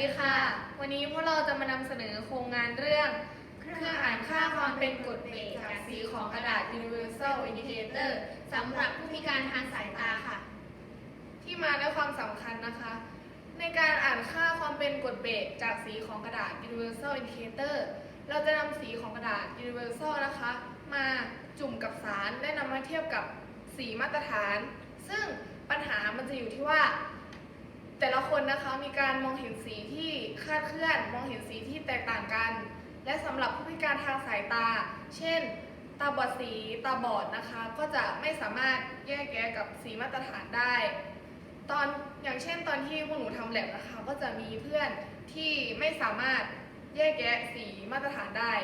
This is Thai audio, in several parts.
ดีค่ะ วันนี้พวกเราจะมานำเสนอโครงงานเรื่อง เครื่องอ่านค่าความเป็นกรดเบสจากสีของกระดาษ Universal Indicator สำหรับผู้พิการทางสายตาค่ะ ที่มาและความสำคัญนะคะ ในการอ่านค่าความเป็นกรดเบสจากสีของกระดาษ Universal Indicator เราจะนำสีของกระดาษ Universal นะคะ มาจุ่มกับสารและนำมาเทียบกับสีมาตรฐาน ซึ่งปัญหามันจะอยู่ที่ว่า แต่ละคนนะคะมีการมองเห็นสีที่คาดเคลื่อน มองเห็นสีที่แตกต่างกัน และสำหรับผู้พิการทางสายตา เช่น ตาบอดสีตาบอดนะคะ ก็จะไม่สามารถแยกแยะกับสีมาตรฐานได้ ตอนอย่างเช่นตอนที่พวกหนูทำแลบนะคะ ก็จะมีเพื่อนที่ไม่สามารถแยกแยะสีมาตรฐานได้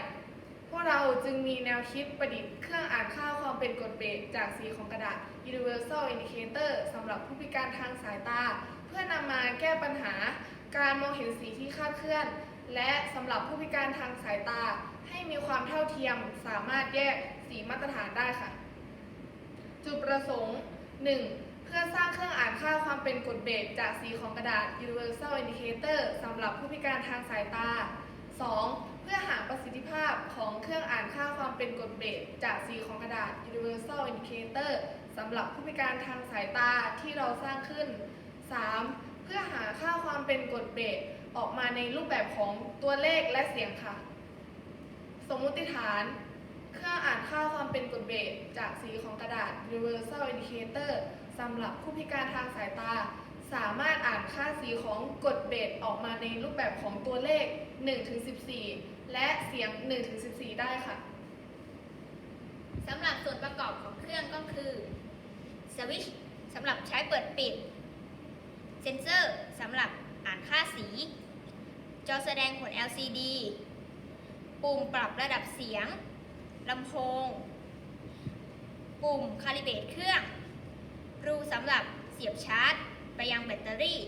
พวกเราจึงมีแนวคิดประดิษฐ์เครื่องอ่านค่าความเป็นกรดเบสจากสีของกระดาษ Universal Indicator สำหรับผู้พิการทางสายตา พื่อนำมาแก้ปัญหาการมองเห็นสีที่คลาดเคลื่อน และสำหรับผู้พิการทางสายตาให้มีความเท่าเทียมสามารถแยกสีมาตรฐานได้ค่ะ จุดประสงค์ 1. เพื่อสร้างเครื่องอ่านค่าความเป็นกรดเบสจากสีของกระดาษ Universal Indicator สำหรับผู้พิการทางสายตา 2. เพื่อหาประสิทธิภาพของเครื่องอ่านค่าความเป็นกรดเบสจากสีของกระดาษ Universal Indicator สำหรับผู้พิการทางสายตาที่เราสร้างขึ้น 3. เพื่อหาค่าความเป็นกรดเบสออกมาในรูปแบบของตัวเลขและเสียงค่ะ สมมุติฐาน เครื่องอ่านค่าความเป็นกรดเบสจากสีของกระดาษ Universal Indicator สำหรับผู้พิการทางสายตา สามารถอ่านค่าสีของกรดเบสออกมาในรูปแบบของตัวเลข 1-14 และเสียง 1-14 ได้ค่ะสำหรับส่วนประกอบของเครื่องก็คือสวิตช์สำหรับใช้เปิดปิด ซนเซอร์สำหรับอ่านค่าสี จอแสดงผล LCD ปุ่มปรับระดับเสียงลำโพง ปุ่มคาลิเบตเครื่อง รูสำหรับเสียบชาร์จ ไปยังแบตเตอรี่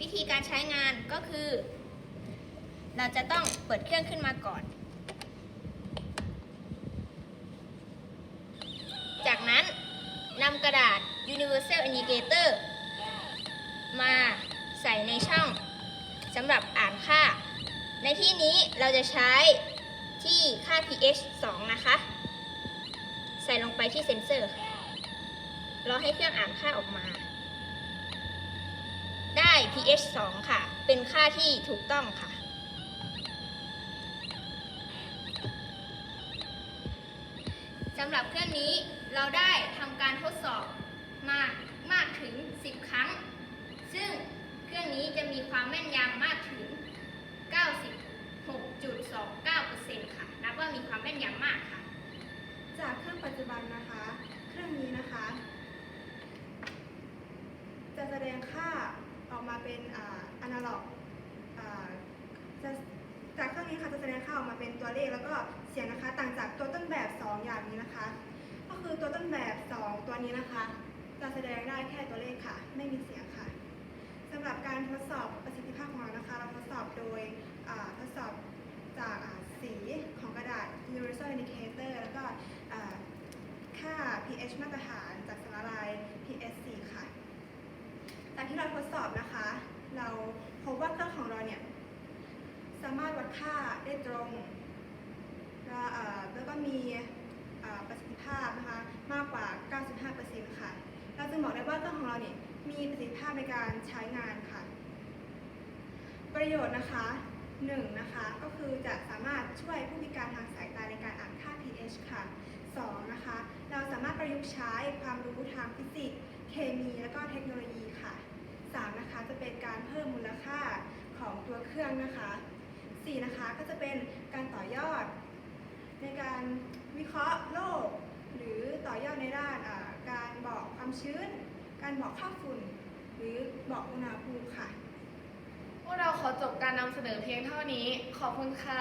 วิธีการใช้งานก็คือ เราจะต้องเปิดเครื่องขึ้นมาก่อน จากนั้นนำกระดาษ Universal Indicator มาใส่ในช่องสำหรับอ่านค่า ในที่นี้เราจะใช้ที่ค่า pH 2 นะคะ ใส่ลงไปที่เซ็นเซอร์รอให้เครื่องอ่านค่าออกมา ได้ pH 2 ค่ะ เป็นค่าที่ถูกต้องค่ะ สำหรับเครื่องนี้เราได้ทำการทดสอบมากมากถึง 10 ครั้ง ซึ่งเครื่องนี้จะมีความแม่นยำมากถึง 96.29%ค่ะ นับว่ามีความแม่นยำมากค่ะ จากเครื่องปัจจุบันนะคะ เครื่องนี้นะคะ จะแสดงค่าออกมาเป็นอ่านาล็อกาจะจากเครื่องนี้ค่ะจะแสดงค่าออกมาเป็นตัวเลขแล้วก็เสียงนะคะ ต่างจากตัวต้นแบบ 2 อย่างนี้นะคะ ก็คือตัวต้นแบบ 2 ตัวนี้นะคะ จะแสดงได้แค่ตัวเลขค่ะ ไม่มีเสียงค่ะำหรับการทดสอบประสิทธิภาพของเรานะคะ เราทดสอบโดยทดสอบจากสีของกระดาษ Universal Indicator แล้วก็ค่า pH มาตรฐานจากสารละลาย pH 4ค่ะ จากที่เราทดสอบนะคะ เราพบว่าเครื่องของเราเนี่ยสามารถวัดค่าได้ตรงแล้วก็มีประสิทธิภาพนะคะมากกว่า 95%ค่ะ เราจึงบอกได้ว่าเครื่องของเราเนี่ย มีประสิทธิภาพในการใช้งานค่ะ ประโยชน์นะคะหนึ่งนะคะก็คือจะสามารถช่วยผู้พิการทางสายตาในการอ่านค่า pH ค่ะสองนะคะเราสามารถประยุกต์ใช้ความรู้ทางฟิสิกส์เคมีและก็เทคโนโลยีค่ะสามนะคะจะเป็นการเพิ่มมูลค่าของตัวเครื่องนะคะสี่นะคะก็จะเป็นการต่อยอด ในการวิเคราะห์โลก หรือต่อยอดในด้านการบอกความชื้น การบอกค่าฝุ่น หรือบอกอุณหภูมิค่ะ พวกเราขอจบการนำเสนอเพียงเท่านี้ ขอบคุณค่ะ